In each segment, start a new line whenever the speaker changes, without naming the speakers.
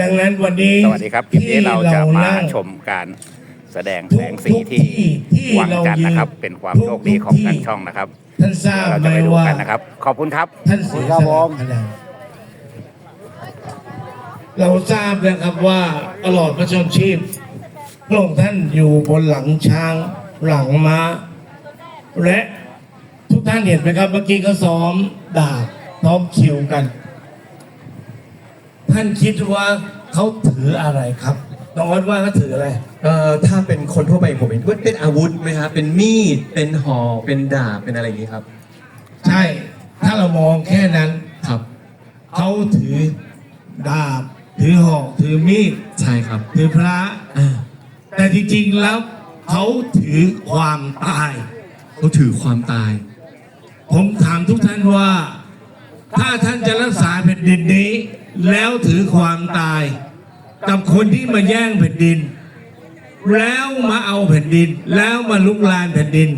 ดังนั้นวันนี้
สวัสดีครับคลิปนี้เราจะมา
นั่ง
ชมการแสดงแสงสีที่
ที่
วังจันทร์นะครับ
เรายืน
เป็นความโชคดีของทางช่องนะครับ
ท่านทราบ
เรา
ไหม
จะไปดู
ว่า
กันนะครับ ขอบคุณครับ
ท่านเสียสละอะไรเราทราบนะครับว่าตลอดพระชนชีพพระองค์ท่านอยู่บนหลังช้างหลังม้า และทุกท่านเห็นไหมครับ เมื่อกี้เขาซ้อมดาบซ้อมคิวกัน ท่านคิดว่าเขาถืออะไรครับน้องออดว่าเขาถืออะไร
เอ่อถ้าเป็นคนทั่วไปผมเห็นว่าเป็นอาวุธไหมครับเป็นมีดเป็นหอกเป็นดาบเป็นอะไรอย่างนี้ครับ
ใช่ ถ้าเรามองแค่นั้น
ครับ
เขาถือดาบ ถือหอกถือมีด
ใช่ครับ
ถือพระ
อ่า
แต่จริงๆแล้วเขาถือความตาย
เขาถือความตาย
ผมถามทุกท่านว่า ถ้าท่านจะรักษาแผ่นดินนี้ แล้วถือความตาย กับคนที่มาแย่งแผ่นดิน แล้วมาเอาแผ่นดิน แล้วมาลุกลานแผ่นดิน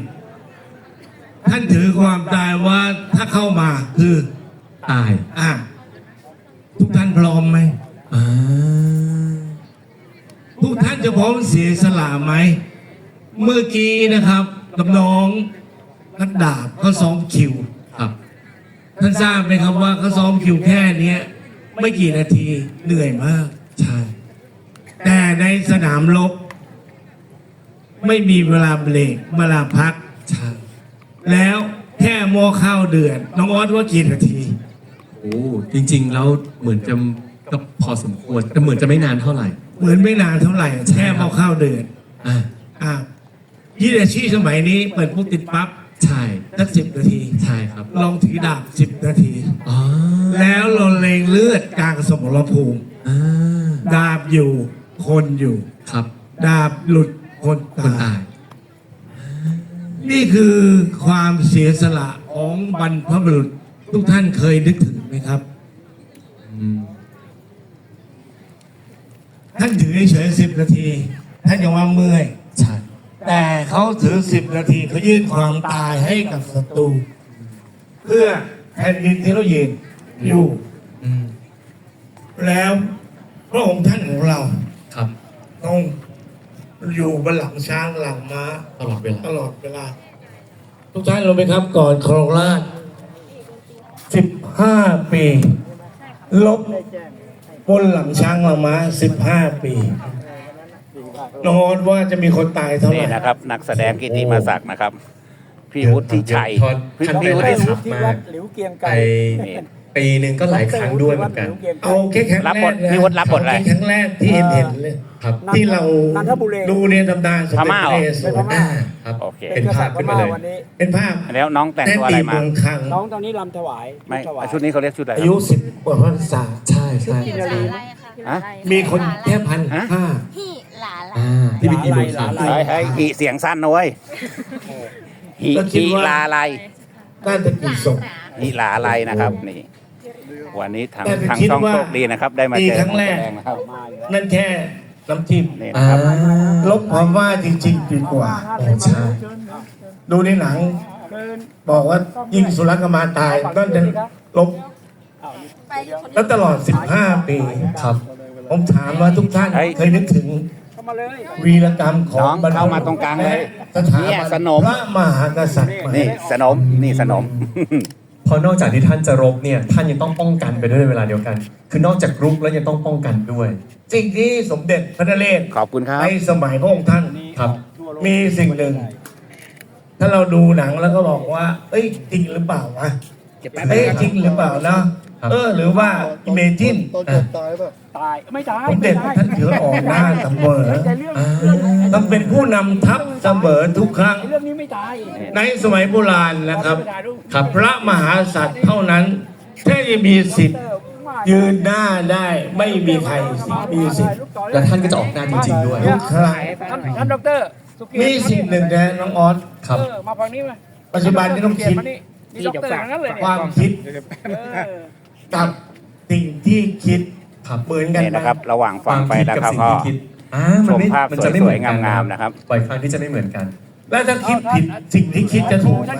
ท่านถือความตายว่าถ้าเข้ามาคือ
ตาย
อะทุกท่านพร้อมไหม
อ่า
ทุกท่านจะพร้อมเสียสละไหม เมื่อกี้นะครับกับน้องนักดาบเขาซ้อมคิว
ครับ
ท่านทราบไหมครับว่าเขาซ้อมคิวแค่เนี้ย ไม่กี่นาทีเหนื่อยมาก
ใช่
แต่ในสนามรบไม่มีเวลาเบรกเวลาพัก
ใช่
แล้วแค่หม้อข้าวเดือดน้องออสว่ากี่นาที
โอ้จริง ๆ แล้วเหมือนจะก็พอสมควรแต่เหมือนจะไม่นานเท่าไหร่
เหมือนไม่นานเท่าไหร่
ใช่
แค่หม้อข้าวเดือด
อ่า
อะยี่อาชีพสมัยนี้เปิดปุ๊บติดปั๊บ
ใช่
สักสิบนาที
ใช่ครับ
ลองถือดาบสิบนาที
อ๋อ
แล้วเราเลงเลือดกลางสมรภูมิ
อ่า
ดาบอยู่ คนอยู่
ครับ
ดาบหลุดคน
คน
ตา
ตาย ย
นี่คือความเสียสละของบรรพบุรุษทุกท่านเคยนึกถึงไหมครับ
อืม
ท่านถือเฉยสิบนาที ท่านยังว่าเมื่อย
ใช่
แต่เขาถือสิบนาทีเขายื่นความตายให้กับศัตรูเพื่อแผ่นดินที่เรายืนอยู่
อืม
แล้วพระองค์ท่านของเรา
ครับ
ต้องอยู่บนหลังช้างหลังม้า
ตลอดเวลา
ตลอดเวลา ทุกท่านรู้ไหมครับก่อนครองราชสิบห้าปีลบ บนหลังช้างหลังม้าสิบห้าปี นองออดว่าจะมีคนตายเท่าไห
นี่
ร่
นะครับ นักแสดงกิติมาศักดิ์นะครับ พี่วุฒิชัยพี่
ท่าน
พี่
เป็น
วุ
อะไร
ฒิ
ครับ
ที่
มา
วั
ก
ดหลิวเกียง
ไป
ไก่
ปีหนึ่งก็หลายครั้งด้วยเหมือนกัน
เอาแค่ครั้ง
รั
แร
บบ
ก
ท
นะ
พี่วุฒิรับบทอะไร
เาแค่ครั้งแรกที่เห็นเห็นเลย
ครับ
ที่เรา
นันทบุรี
ดูในตำนานสม
พ
เด็จ
ม่า
พ
เหรอ
ระนเรศว
เป็นพ
ร
ม่า
ครับ
โอเค
เป็นภาพขึ้นมาเลย
วันนี้
เป็นภาพ
แล้วน้องแต่ง
แน่
ตัวอะ
ตี
ไร
เมื
มา
องคัง
น้องตอนนี้ลำถวาย
ไม่
ถวาย
ชุดนี้เขาเรียกชุดอะไร
อายุสิบกว่าพรรษา
ใช่ใช่
กินนารีไหม
ฮะ
มีคนแค่พันห้า
พี่ห ลาลา
อ่าที่พิธีบูชา
หลาย
เฮ้ยเฮ้ยอีเสียงสั้นนะเว้ยฮีฮีลาไล
น่าจะกี่ศพ
ฮีลาไลนะครับนี่วันนี้ทาง
แต่ผม
ทาง
คิด
ช่อง
ว่า
โชคดีนะครับ ได้มา
ปี
เจอ
ครั้งแรก
นัสดนะครับ
มาอยู่แล้ว
นั่นแค่น้ำจิ้ม
นี่นะ
อ่า
ครับ
ลบความว่าจริงๆดีกว่า
โอ้ใช่
ดูในหนัง
เดิน
บอกว่ายิงสุรกมาตายนั่นจะลบ
ไปคน
แล้วตลอด 15 ปี
ครับ
ผมถามว่าทุกท่าน
เฮ้ย
เคยนึกถึง
เข้ามาเลย
วีรกรรมของ
น้อง
บรรพ
เข้ามาตรงกลางเลย
และสถา
เนี่ย
บัน
สนม
พระมหากษัตริย์ไหม
นี่สนมนี่สนม
เพราะนอกจากที่ท่านจะรบเนี่ยท่านยังต้องป้องกันไปด้วยในเวลาเดียวกัน คือนอกจากรุกแล้วยังต้องป้องกันด้วย
สิ่งที่สมเด็จพระนเรศ
ขอบคุณครับ
ในสมัยพระองค์ท่าน
ครับ
มีสิ่งหนึ่ง ถ้าเราดูหนังแล้วก็บอกว่า เอ้ยจริงหรือเปล่าวะเอ้ยจริงหรือเปล่าเนาะ
ครับ
เออ หรือว่าอิเมจิน
ตายไม่ตาย
สมเด็จพระท่านถือออกหน้าเสมอ
แต่เรื่อง
อ่า
ต้องเป็นผู้นำทัพเสมอทุกครั้ง
เรื่องนี้ไม่ตาย
ในสมัยโบราณนะครับ
ไม่ตายลูก
ครับพระมหากษัตริย์เท่านั้นที่จะมีสิทธิ์ยืนหน้าได้ไม่มีใครมีสิทธิ์
และท่านก็จะออกหน้าจริงๆด้วย
ทุกครั้ง
ท่านท่านดอกเตอรสุเกียรติ
มีสิ่งหนึ่งนะน้องออส
ครับ
เออมาฟังนี้ไหม
ปัจจุบันที่ต้องคิด
มานี่นี่ดอกเตอร์ทั้งนั้นเลยเนี่ย
ความคิด
เออ
กับสิ่งที่คิด
ครับ
เหมือนกัน
นี่
ไหม
นะครับ ระหว่างฟังไป
คิด
นะ
กับ
ครับ
สิ่ง
ก็
ที่คิดอ่ามันไม่
ชมภาพ
มันจะไม่เหมือนกัน
สวยๆงามๆนะครับ
บ่อยครั้งที่จะไม่เหมือนกัน
แล้วถ้าคิดผิดสิ่งที่คิดจะถูกไหม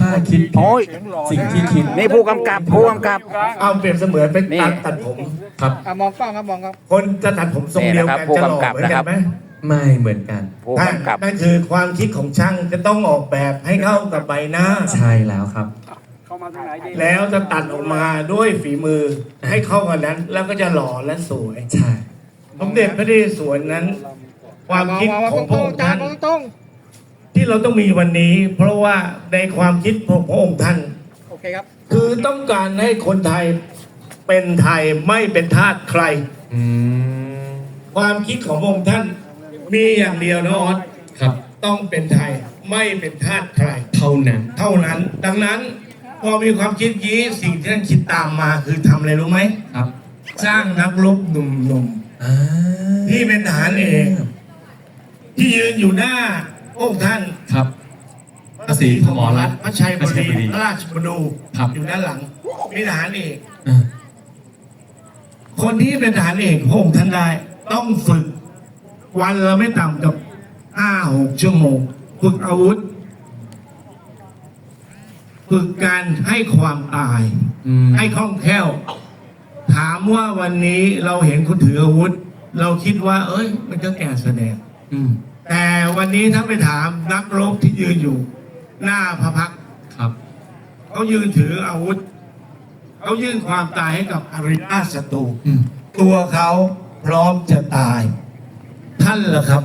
ถ้าคิดผิด
โอ้ย
สิ่งที่คิด
นี่ผู้กำกับผู้กำกับ
เอาเปรียบเสมือนเป็น
นี่
ตัดตัดผม
ครับ
อะมองกล้องครับมองครับ
คนจะตัดผมทรงเดียวกัน
นี่นะครับผู้
จะหล่อกำ
กับ
เหมือนกันไหม
นะครับ
ไม่เหมือนกัน
ผู้
นั่น
กำกับ
นั่นคือความคิดของช่างจะต้องออกแบบให้เข้ากับใบหน้า
ใช่แล้วครับ
เข้า มาทางไหนดี
แล้วจะตัดออกมาด้วยฝีมือให้เข้ากันนั้น แล้วก็จะหล่อและสวย
ใช่
สมเด็จพระนเรศวรนั้น ความคิดของพระองค์ท่าน
ตรง
ที่เราต้องมีวันนี้ เพราะว่าในความคิดของพระองค์ท่าน
ๆโอเคครับ
คือต้องการให้คนไทยเป็นไทยไม่เป็นทาสใคร
อืม
ความคิดของพระองค์ท่าน มีอย่างเดียวนะออส
ครับ
ต้องเป็นไทยไม่เป็นทาสใคร
เท่านั้น
เท่านั้น ดังนั้น พอมีความคิดนี้สิ่งที่ท่านคิดตามมาคือทำอะไรรู้ไหม
ครับ
สร้างนักรบหนุ่ม
อ่า
ๆที่เป็นทหารเอกที่ยืนอยู่หน้าองค์ท่าน
ครับพระศรีธมรัตน์
พระชัยบ
พระชัยบดี
ดีพระราชบดู
ครับ
อยู่ด้านหลังมีทหารเอก
อ่า
คนที่เป็นทหารเอกพระองค์ท่านได้ต้องฝึก วันละไม่ต่ำกับห้าหกชั่วโมง ฝึกอาวุธ ฝึกการให้ความตาย
อืม
ให้คล่องแคล่ว ถามว่าวันนี้เราเห็นคุณถืออาวุธ เราคิดว่า เอ้ย มันก็แก่แสดง
อืม
แต่วันนี้ถ้าไปถามนักรบที่ยืนอยู่ หน้าพระพักตร์
ครับ
เขายืนถืออาวุธเขายื่นความตายให้กับอริราชศัตรู
อืม
ตัวเขาพร้อมจะตาย ท่านล่ะครับ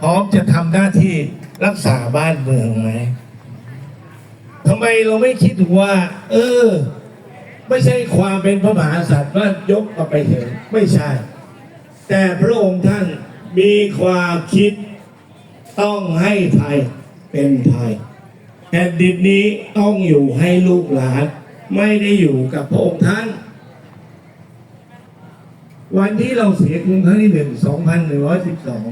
พร้อมจะทำหน้าที่รักษาบ้านเมืองไหม ทำไมเราไม่คิดถึงว่า เออ ไม่ใช่ความเป็นพระมหากษัตริย์ว่ายกเอาไปเถอะไม่ใช่ แต่พระองค์ท่านมีความคิดต้องให้ไทยเป็นไทยแผ่นดินนี้ต้องอยู่ให้ลูกหลาน ไม่ได้อยู่กับพระองค์ท่าน วันที่เราเสียกรุงครั้งที่หนึ่งสองพันหนึ่งร้อยสิบสอง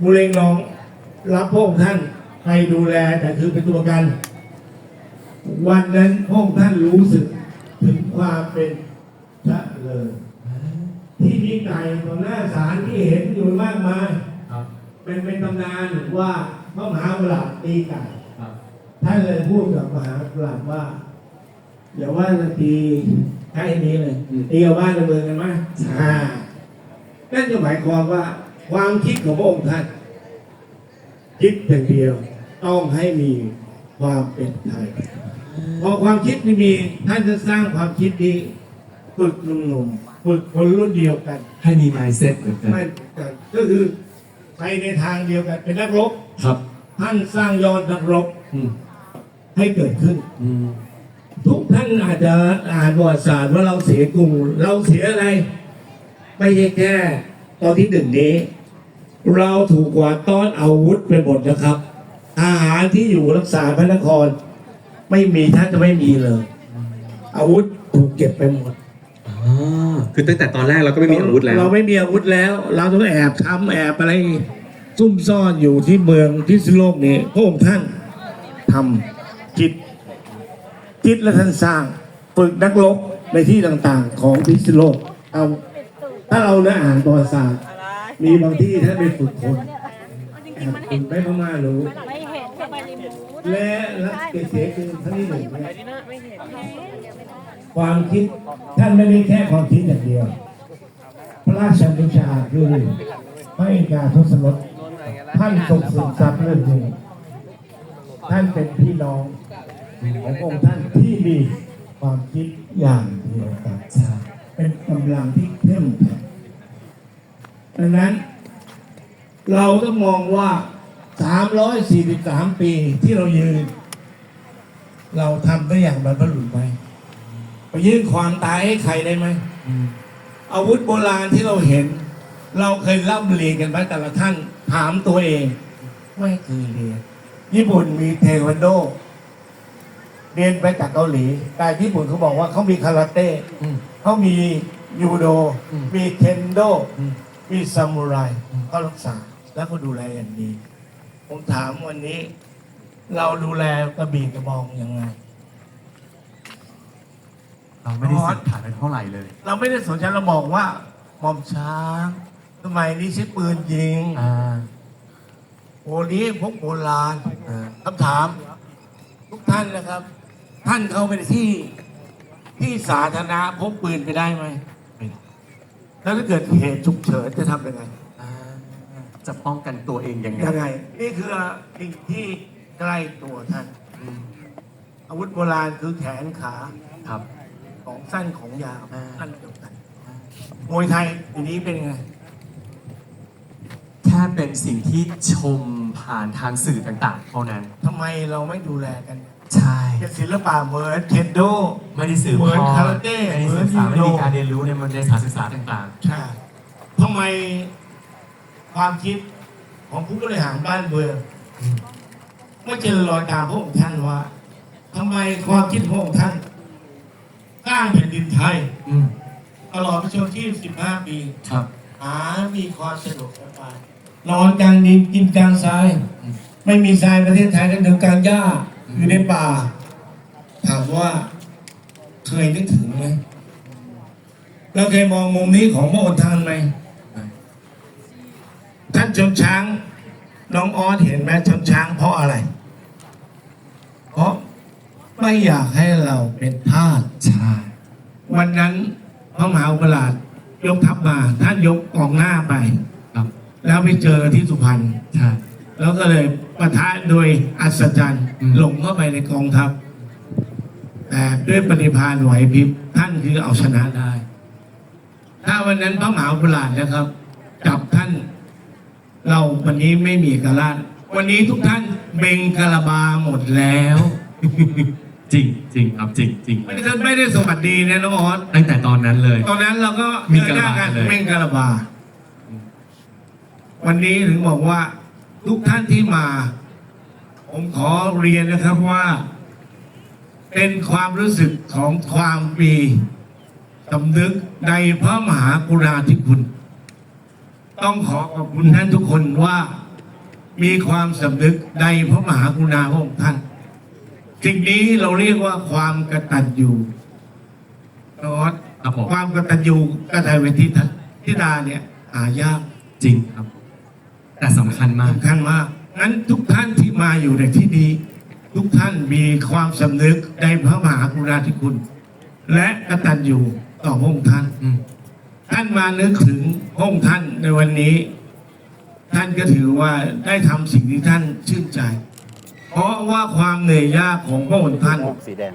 บุเรงน้องรับพระองค์ท่าน ไปดูแลแต่คือเป็นตัวกัน วันนั้นพระองค์ท่านรู้สึกถึงความเป็นพระเลย ที่ยิ่งใหญ่ต่อหน้าศาลที่เห็นอยู่มากมาย
ครับ
เป็นเป็นตำนานว่าพระมหาบุราชตีไก่
ครับ
ท่านเลยพูดกับมหาบุราชว่าอย่าว่าจะตีแค่นี้เลยตีกับบ้านกับเมืองกันไหมอ่านั่นจะหมายความว่าความคิดของพระองค์ท่านคิดอย่างเดียว ต้องให้มีความเป็นไทยพอความคิดนี้มีท่านจะสร้างความคิดนี้ฝึกหนุ่มๆฝึกคนรุ่นเดียวกัน
ให้มี mindset เหมือนกัน
ไม่กันก็คือไปในทางเดียวกัน เป็นนักรบ
ครับ
ท่านสร้างยอดนักรบ
อืม
ให้เกิดขึ้น
อืม
ทุกท่านอาจจะอ่านประวัติศาสตร์ว่าเราเสียกรุง เราเสียอะไร ไม่ใช่แค่ตอนที่หนึ่งนี้ เราถูกกวาดต้อนอาวุธไปหมดนะครับ อาหารที่อยู่รักษาพระนคร ไม่มีท่านจะไม่มีเลย อาวุธถูกเก็บไปหมด
อ๋อคือตั้งแต่ตอนแรกเราก็ไม่มีอาวุธแล้ว
เราไม่มีอาวุธแล้ว เราต้องแอบทำแอบอะไรซุ่มซ่อนอยู่ที่เมืองที่สิโลกนี้พระองค์ท่านทำคิดคิดและท่านสร้างฝึกนักรบในที่ต่างๆ ของพิษณุโลกเอาถ้าเราได้อ่านประวัติศาสตร์มีบางที่ท่านไปฝึกคนแอบฝึกไม่พม่ารู้ และรักเกษตรคือท่านที่หนึ่งเลยความคิดท่านไม่ได้แค่ความคิดอย่างเดียว พระราชบัญชาคือพระเอกาทศรสท่านทรงซึมซับเรื่องนี้ท่านเป็นพี่น้องขององค์ท่านที่มีความคิดอย่างเดียวกันเป็นกำลังที่เข้มแข็งดังนั้น เราต้องมองว่า 343 ปีที่เรายืน เราทำได้อย่างบรรพบุรุษไหมไปยื่นความตายให้ใครได้ไหมอาวุธโบราณที่เราเห็น เราเคยร่ำเรียนกันไหมแต่ละท่านถามตัวเอง ไม่เคยเรียนญี่ปุ่นมีเทควันโด เรียนไปจากเกาหลี แต่ญี่ปุ่นเขาบอกว่าเขามีคาราเต้
อืม
เขามียูโด
อืม
มีเคนโด
อืม
มีซามูไรก็รักษาแล้วก็ดูแลอย่างดี ผมถามวันนี้ เราดูแลกระบี่กระบองยังไง
เราไม่ได้สิทธิ์ฐานเท่าไหร่เลย
เราไม่ได้สนใจเราบอกว่าหมอมช้างสมัยนี้ใช้ปืนยิง
อ่า
โอ้นี้พกโบราณคำถาม ทุกท่านนะครับ ท่านเข้าไปในที่ ที่สาธารณะพกปืนไปได้ไหมไม่ได้แล้วถ้าเกิดเหตุฉุกเฉินจะทำยังไง
อ่า จะป้องกันตัวเองยังไง
ยังไง นี่คือสิ่งที่ใกล้ตัวท่านอาวุธโบราณคือแขนขา
ครับ
ของสั้นของยาว
อ่า
สั้นเดียวกันมวยไทยทีนี้เป็นยังไง
แค่เป็นสิ่งที่ชมผ่านทางสื่อต่างๆ เท่านั้น
ทำไมเราไม่ดูแลกัน
ใช่
เป็นศิลปะเหมือนเทนโด
ไม่ได้สื่อ
เหมือน
ทอด
คาราเต้
ไม่ได้ศึกษา
เหมื
ไม่
อนยูโด
ได้มีการเรียนรู้ในมันในสถานศึกษาต่าง
ใช่ทำไม ความคิดของผู้บริหารบ้านเมืองไม่เจริญรอยตามพระองค์ท่านว่าทำไมความคิดของพระองค์ท่านสร้างแผ่นดินไทย
ๆอืม
ตลอดพระชนชีพ15 ปี
ครับ
หามีความสะดวกสบายนอนกลางดินกินกลางทราย ไม่มีทรายประเทศไทยก็เดินกลางหญ้าอยู่ในป่า ถามว่าเคยนึกถึงไหมเราเคยมองมุมนี้ของพระองค์ท่านไหม ท่านชนช้าง น้องออสเห็นไหมชนช้างเพราะอะไร เพราะไม่อยากให้เราเป็นทาส
ใช่
วันนั้นพระมหาอุปราชยกทัพมา ท่านยกกองหน้าไป
ครับ
แล้วไปเจอที่สุพรรณ
ใช่
แล้วก็เลยปะทะโดยอัศจรรย์
อืม
ลงเข้าไปในกองทัพแต่ด้วยปฏิภาณไหวพริบท่านคือเอาชนะได้ ถ้าวันนั้นพระมหาอุปราชนะครับ จับท่าน เราวันนี้ไม่มีกระลาดวันนี้ทุกท่านเบงกระบาหมดแล้ว
จริงจริงครับจริงจริง
ไม่ได้ไม่ได้สวัสดีนะน้องออส
ตั้งแต่ตอนนั้นเลย
ตอนนั้นเราก็
มี
เจอก
ระ
หน้า
บา
กัน
เลย
เม่งกระบา วันนี้ถึงบอกว่า ทุกท่านที่มา ผมขอเรียนนะครับว่า เป็นความรู้สึกของความมีสำนึกในพระมหากรุณาธิคุณ ต้องขอขอบคุณท่านทุกคนว่ามีความสำนึกในพระมหากรุณาของท่าน สิ่งนี้เราเรียกว่าความกตัญญูนอต
ครับผม
ความกตัญญูกตเวทิตาทิดาเนี่ยหายาก
จริงครับ แต่สำคัญมาก
สำคัญมากงั้นทุกท่านที่มาอยู่ในที่นี้ ทุกท่านมีความสำนึกในพระมหากรุณาธิคุณ และกตัญญูต่อพระองค์ท่าน
อืม
ท่านมานึกถึงพระองค์ท่านในวันนี้ ท่านก็ถือว่าได้ทำสิ่งที่ท่านชื่นใจ เพราะว่าความเหนื่อยยากของพระองค์ท่าน
สีแดง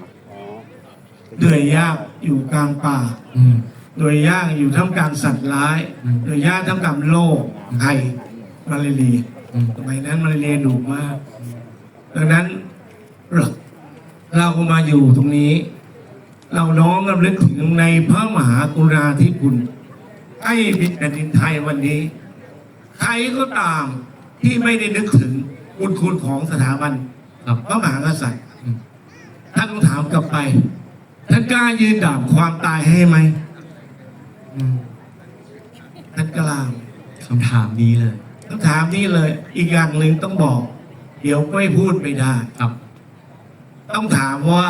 เหนื่อยยากอยู่กลางป่า
อืม
โดยย่างอยู่ท่ามกลางสัตว์ร้าย
อืม
โดยย่างท่ามกลางโรคภัยมาลาเรีย
อืม
สมัยนั้นมาลาเรียดุมาก ดังนั้นเราเราก็มาอยู่ตรงนี้ เราน้อมรำลึกถึงในพระมหากรุณาธิคุณ ให้บิดแผ่นดินไทยวันนี้ ใครก็ตามที่ไม่ได้นึกถึงบุญคุณของสถาบัน
ครับ
พระมหากษัตริย์
อืม
ท่านต้องถามกลับไป ท่านกล้ายืนดาบความตายให้ไหม
อืม
ท่านกล้า
คำถามนี้เลย
คำถามนี้เลย อีกอย่างหนึ่งต้องบอก เดี๋ยวไม่พูดไม่ได้
ครับ
ต้องถามว่า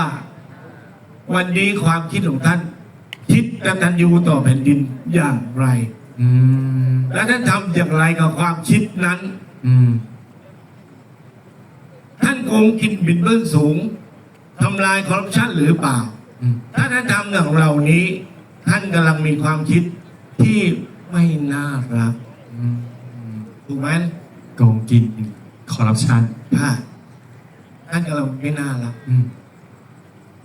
วันนี้ความคิดของท่าน คิดกตัญญูต่อแผ่นดินอย่างไร
อืม
และท่านทำอย่างไรกับความคิดนั้น
อืม
ท่านโกงกินบินเบื้องสูงทำลายคอร์รัปชันหรือเปล่า
อืม
ถ้าท่านทำอย่างเหล่านี้ ท่านกำลังมีความคิดที่ไม่น่ารัก
อืม
ถูกไหม
โกงกินคอร์รัปชัน
ค่ะท่านกำลังไม่น่ารัก
อืม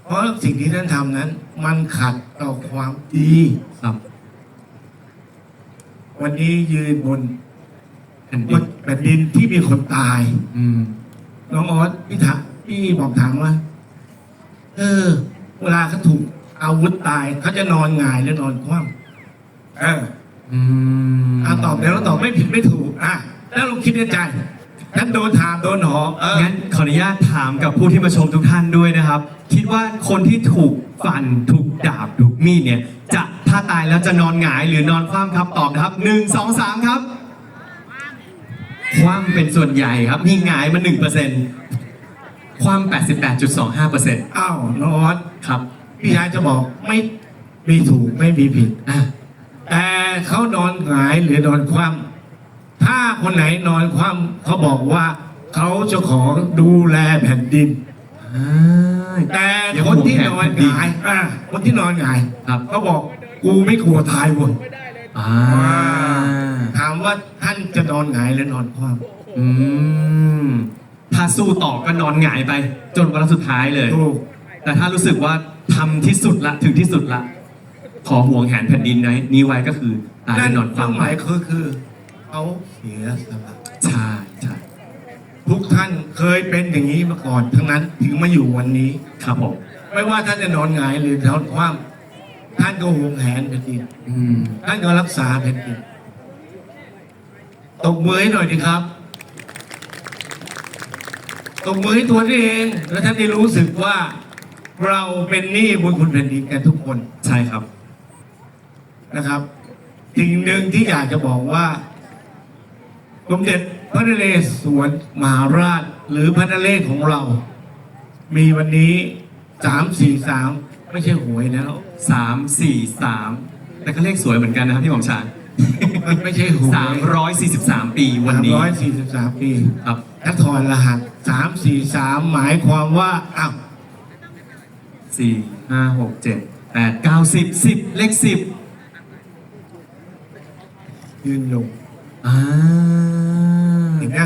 เพราะสิ่งที่ท่านทำนั้น มันขัดต่อความดี
ครับ
วันนี้ยืนบน
แผ่น
บ
ดิ
น
น
แผ่นดินที่มีคนตาย
อืม
น้องออสพี่ถามพี่บอกถามว่า เออ เวลาเขาถูกอาวุธตายเขาจะนอนหงายหรือนอนคว่ำเออ
อืม
อ่าตอบแล้วตอบไม่ผิดไม่ถูก อะ แล้วลองคิดในใจ ท่านโดนถามโดนหอเออ
งั้นขออนุญาตถามกับผู้ที่มาชมทุกท่านด้วยนะครับ คิดว่าคนที่ถูกฟันถูกดาบถูกมีดเนี่ย จะถ้าตายแล้วจะนอนหงายหรือนอนคว่ำครับตอบนะครับหนึ่งสองสามครับคว่ำเป็นส่วนใหญ่ครับมีหงายมาหนึ่งเปอร์เซ็นต์คว่ำแปดสิบแปดจุดสองห้าเปอร์เซ็นต์
อ้าวน้องออส
ครับ
พี่ชายจะบอกไม่มีถูกไม่มีผิด
อะ
แต่เขานอนหงายหรือนอนคว่ำ ถ้าคนไหนนอนคว่ำเขาบอกว่า เขาจะขอดูแลแผ่นดิน
อ่า
แต่คนที่นอนหงายอะคนที่นอนหงาย
ครับ
เขาบอกกูไม่กลัวตายเว้ย
อ่า
ถามว่าท่านจะนอนหงายหรือนอนคว่
อืมถ้าสู้ต่อก็นอนหงายไป จนวันสุดท้ายเลยำ
ถูก
แต่ถ้ารู้สึกว่าทำที่สุดละถึงที่สุดละ ขอห่วงแหนแผ่นดินนี้นี้ไว้ก็คือตาย
นั่
แน่
น
นอน
ความห
ไป
มายคือคือ เขาเสียสละ
ใช่ใช่
ทุกท่านเคยเป็นอย่างนี้มาก่อน ทั้งนั้นถึงมาอยู่วันนี้
ครับผม
ไม่ว่าท่านจะนอนหงายหรือนอนคว่ำท่านก็ห่วงแหนแผ่นดิน
อืม
ท่านก็รักษาแผ่นดินตบมือให้หน่อยดีครับตบมือให้ตัวท่านเอง แล้วท่านได้รู้สึกว่าเราเป็นหนี้บุญคุณแผ่นดินกันทุกคน
ใช่ครับ
นะครับสิ่งหนึ่งที่อยากจะบอกว่า สมเด็จพระนเรศวรมหาราช หรือพระนเรศของเรา มีวันนี้สามสี่สามไม่ใช่หวยแล้ว
สามสี่สามแต่ก็เลขสวยเหมือนกันนะครับพี่หม่อมชาง
มันไม่ใช่หวย
สามร้อยสี่สิบสามปีวันนี้
ร้อยสี่สิบสามปี
ครับ
ถ้าถอนรหัสสามสี่สามหมายความว่าอ้าว
สี่ห้าหกเจ็ดแปดเก้าสิบสิบเลขสิบ
ยืนยง
อ่า
เห็นไหม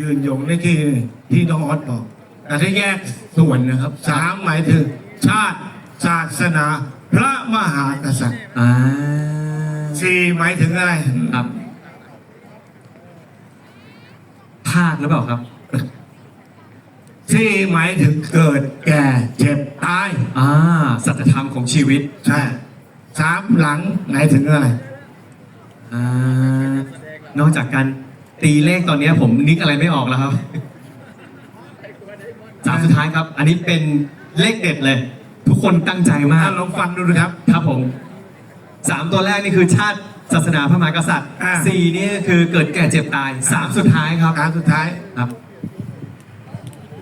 ยืนยงนี่คือที่น้องออสบอก แต่ถ้าแยกส่วนนะครับสามหมายถึง ชาติศาสนา พระมหากษัตริย์
อ่า
สี่หมายถึงอะไร
ครับธาตุหรือเปล่าครับ
สี่หมายถึงเกิดแก่เจ็บตาย
อ่าสัจธรรมของชีวิต
ใช่สามหลังหมายถึงอะไร
อ่า นอกจากการตีเลขตอนนี้ผมนึกอะไรไม่ออกแล้วครับสามสุดท้ายครับ อันนี้เป็นเลขเด็ดเลย ทุกคนตั้งใจมาก
ถ้าลองฟังดูนะครับ
ครับผมสามตัวแรกนี่คือชาติศาสนาพระมหากษัตริย์
อ่า
สี่นี่คือเกิดแก่เจ็บตายสามสุดท้ายครับ
สามสุดท้าย
ครับ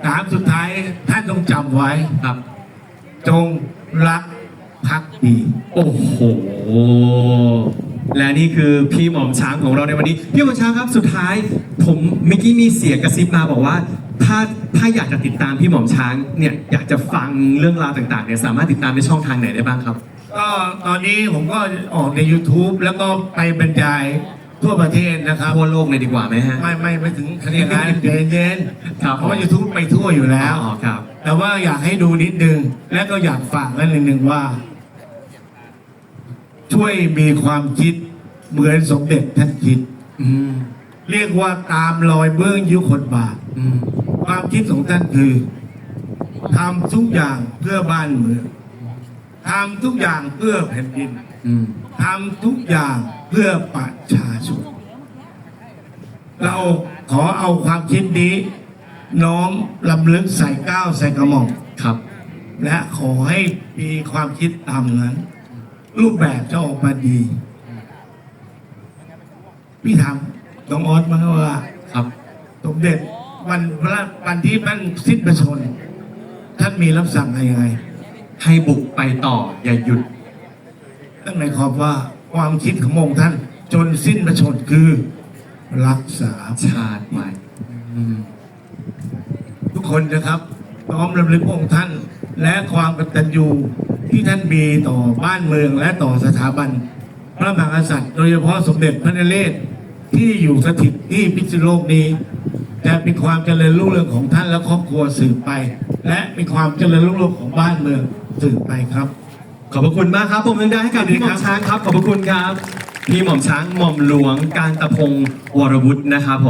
สามสุดท้ายท่านต้องจำไว้
ครับ
จงรักพักดี
โอ้โห และนี่คือพี่หม่อมช้างของเราในวันนี้ พี่หม่อมช้างครับสุดท้าย ผมเมื่อกี้มีเสียงกระซิบมาบอกว่า ถ้าถ้าอยากจะติดตามพี่หม่อมช้างเนี่ยอยากจะฟังเรื่องราวต่างๆเนี่ยสามารถติดตามในช่องทางไหนได้บ้างครับ
ก็ตอนนี้ผมก็ออกใน YouTube แล้วก็ไปบรรยายทั่วประเทศนะครับ
ทั่วโลกเลยดีกว่าไหมฮะ
ไม่ไม่ไม่ถึงขนาดนั้นเย็นเย็นๆ
ครับ
เพราะว่า YouTube ไปทั่วอยู่แล้ว
อ๋อครับ
แต่ว่าอยากให้ดูนิดนึง และก็อยากฝากไว้นิดนึงว่า ช่วยมีความคิดเหมือนสมเด็จท่านคิด
อืม
เรียกว่าตามรอยเบื้องยุคนบาท
อืม
ความคิดของท่านคือทำทุกอย่างเพื่อบ้านเมืองทำทุกอย่างเพื่อแผ่นดิน
อืม
ทำทุกอย่างเพื่อประชาชน เราขอเอาความคิดนี้ น้อมลำลึกใส่ก้าวใส่กระหม่อม
ครับ
และขอให้มีความคิดตามนั้น รูปแบบจะออกมาดี พี่ถามน้องออสมั้งว่า
ครับ
สมเด็จวันพระวันที่ท่านสิ้นพระชนม์ท่านมีรับสั่งอะไรยังไง
ให้บุกไปต่ออย่าหยุด
นั่นหมายความว่าความคิดขององค์ท่าน จนสิ้นพระชนม์คือรักษา
ชาติไว้อืม
ทุกคนนะครับน้อมรำลึกองค์ท่าน และความกตัญญู ที่ท่านมีต่อบ้านเมืองและต่อสถาบัน พระมหากษัตริย์ โดยเฉพาะสมเด็จพระนเรศที่อยู่สถิตที่พิษณุโลกนี้จะเป็นความเจริญรุ่งเรืองของท่านและครอบครัวสืบไป และเป็นความเจริญรุ่งเรืองของบ้านเมืองสืบไปครับ
ขอบพระคุณมากครับผมดังๆให้กับพี่หม่อมช้างครับขอบพระคุณครับพี่หม่อมช้างหม่อมหลวงการตะพงศ์วรวุฒินะครับผม